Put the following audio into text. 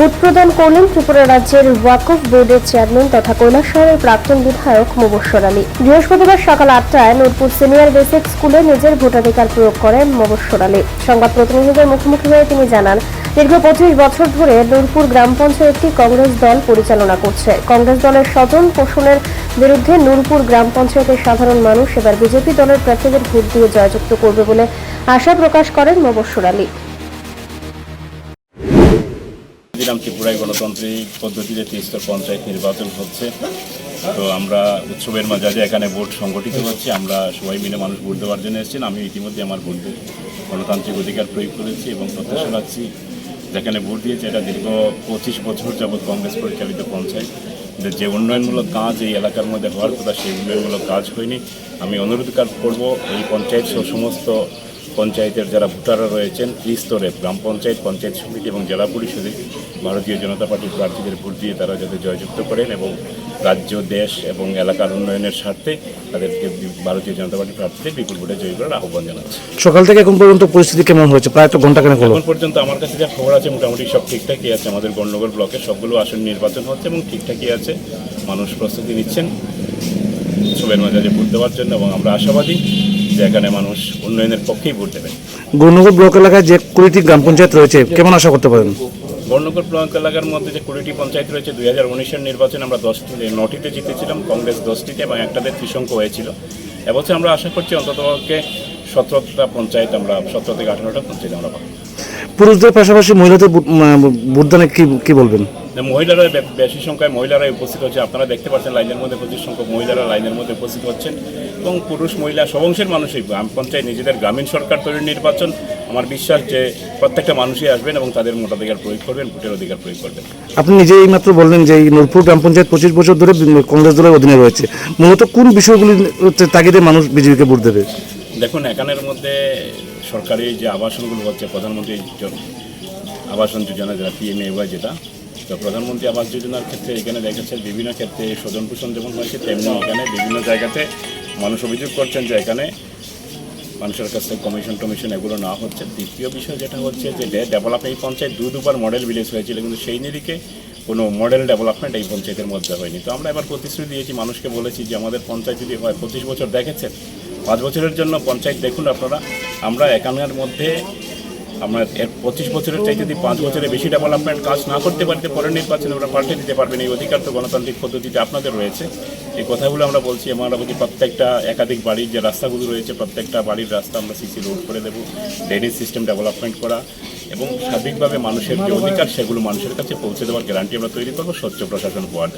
Vote প্রদান করলেন ত্রিপুরা রাজ্যের ওয়াকফ বোর্ডের চেয়ারম্যান তথা কৈলাসহরের প্রাক্তন বিধায়ক মুবস্বর আলী। বৃহস্পতিবার সকাল আটটায় নূরপুর সিনিয়র বেসিক স্কুলে নিজের ভোটাধিকার প্রয়োগ করেন মুবস্বর আলী। সংবাদ প্রতিনিধিদের মুখোমুখি হয়ে তিনি জানান, দীর্ঘ পঁচিশ বছর ধরে নূরপুর গ্রাম পঞ্চায়েতটি কংগ্রেস দল পরিচালনা করছে। কংগ্রেস দলের স্বজন পোষণের বিরুদ্ধে নূরপুর গ্রাম পঞ্চায়েতের সাধারণ মানুষ এবার বিজেপি দলের প্রার্থীদের ভোট দিয়ে জয়যুক্ত করবে বলে আশা প্রকাশ করেন মুবস্বর আলী। দিলাম ত্রিপুরায় গণতান্ত্রিক পদ্ধতিতে তিস্তর পঞ্চায়েত নির্বাচন হচ্ছে। তো আমরা উৎসবের মাঝে এখানে ভোট সংগঠিত হচ্ছে। আমরা সবাই মিলে মানুষ ভোট দেওয়ার জন্য এসেছেন। আমি ইতিমধ্যে আমার ভোট গণতান্ত্রিক অধিকার প্রয়োগ করেছি এবং প্রত্যাশা রাখছি যেখানে ভোট দিয়েছে এটা দীর্ঘ পঁচিশ বছর যাবৎ কংগ্রেস পরিচালিত পঞ্চায়েত। যে উন্নয়নমূলক কাজ এই এলাকার মধ্যে হওয়ার কথা, সেই উন্নয়নমূলক কাজ হয়নি। আমি অনুরোধ করব এই পঞ্চায়েত সমস্ত পঞ্চায়েতের যারা ভোটাররা রয়েছেন ত্রিস্তরে গ্রাম পঞ্চায়েত পঞ্চায়েত সমিতি এবং জেলা পরিষদে ভারতীয় জনতা পার্টির প্রার্থীদের ভোট দিয়ে তারা যাতে জয়যুক্ত করেন এবং রাজ্য দেশ এবং এলাকার উন্নয়নের স্বার্থে তাদেরকে ভারতীয় জনতা পার্টির প্রার্থীদের বিপুল ভোটে জয়ী করার আহ্বান জানাচ্ছি। সকাল থেকে এখন পর্যন্ত পরিস্থিতি কেমন হয়েছে? প্রায় তো ঘণ্টা কেন এখন পর্যন্ত আমার কাছে যা খবর আছে মোটামুটি সব ঠিকঠাকই আছে। আমাদের গণ্ডগোল ব্লকে সবগুলো আসন নির্বাচন হচ্ছে এবং ঠিকঠাকই আছে। মানুষ প্রস্তুতি নিচ্ছেন। উৎসবের মাঝে ভোট দেওয়ার জন্য এবং আমরা আশাবাদী। যে এখানে মানুষ উন্নয়নের পক্ষেই ভোট দেবেন গৌরনগর ব্লক এলাকায় যে কুড়িটি গ্রাম পঞ্চায়েত রয়েছে কেমন আশা করতে পারেন? বর্ণকর ব্লক এলাকার মধ্যে যে কুড়িটি পঞ্চায়েত রয়েছে দুই হাজার উনিশের নির্বাচনে আমরা দশটি নটিতে জিতেছিলাম কংগ্রেস দশটিতে এবং একটাতে ত্রিশঙ্ক হয়েছিল। এবছর আমরা আশা করছি অন্ততপক্ষে সতেরোটা পঞ্চায়েত আমরা সতেরো থেকে আঠারোটা পঞ্চায়েত আমরা পাবো। পুরুষদের পাশাপাশি মহিলাদের ভোটদানে কি কি বলবেন? মহিলারা বেশি সংখ্যায় মহিলারাই উপস্থিত হচ্ছে আপনারা দেখতে পাচ্ছেন লাইনের মধ্যে প্রচুর সংখ্যক মহিলারা লাইনের মধ্যে উপস্থিত হচ্ছেন। এবং পুরুষ মহিলা সব অংশের মানুষই গ্রাম পঞ্চায়েত নিজেদের গ্রামীণ সরকার তৈরির নির্বাচন আমার বিশ্বাস যে প্রত্যেকটা মানুষই আসবেন এবং তাদের ভোটাধিকার প্রয়োগ করবেন ভোটের অধিকার প্রয়োগ করবেন। আপনি নিজেই মাত্র বললেন যে এই নূরপুর গ্রাম পঞ্চায়েত পঁচিশ বছর ধরে কংগ্রেস দলের অধীনে রয়েছে। মূলত কোন বিষয়গুলি হচ্ছে তাগিদে মানুষ বিজেপিকে ভোট দেবে? দেখুন এখানের মধ্যে সরকারি যে আবাসনগুলো হচ্ছে প্রধানমন্ত্রী আবাসন যোজনা যেটা পিএমএওয়াই যেটা তো প্রধানমন্ত্রী আবাস যোজনার ক্ষেত্রে এখানে দেখেছে বিভিন্ন ক্ষেত্রে স্বজন পোষণ যেমন হয়েছে, তেমনি এখানে বিভিন্ন জায়গাতে মানুষ অভিযোগ করছেন যে এখানে মানুষের কাছ থেকে কমিশন টমিশন এগুলো না হচ্ছে। দ্বিতীয় বিষয় যেটা হচ্ছে যে ডেভেলপ এই পঞ্চায়েত দু দুবার মডেল ভিলেজ হয়েছিল, কিন্তু সেই নিরিখে কোনো মডেল ডেভেলপমেন্ট এই পঞ্চায়েতের মধ্যে হয়নি। তো আমরা এবার প্রতিশ্রুতি দিয়েছি, মানুষকে বলেছি যে আমাদের পঞ্চায়েত যদি হয়, পঁচিশ বছর দেখেছেন, পাঁচ বছরের জন্য পঞ্চায়েত দেখুন আপনারা, আমরা এখানের মধ্যে আমরা এর পঁচিশ বছরের চাই যদি পাঁচ বছরে বেশি ডেভেলপমেন্ট কাজ না করতে পারতে পরের নির্বাচনে ওরা পাল্টে দিতে পারবেন এই অধিকার তো গণতান্ত্রিক পদ্ধতিতে আপনাদের রয়েছে। এই কথাগুলো আমরা বলছি আমরা বলছি প্রত্যেকটা একাধিক বাড়ির যে রাস্তাগুলো রয়েছে, প্রত্যেকটা বাড়ির রাস্তা আমরা সিসি রোড করে দেবো। ড্রেনেজ সিস্টেম ডেভেলপমেন্ট করা এবং সার্বিকভাবে মানুষের যে অধিকার, সেগুলো মানুষের কাছে পৌঁছে দেওয়ার গ্যারান্টি আমরা তৈরি করব। স্বচ্ছ প্রশাসন জন্য।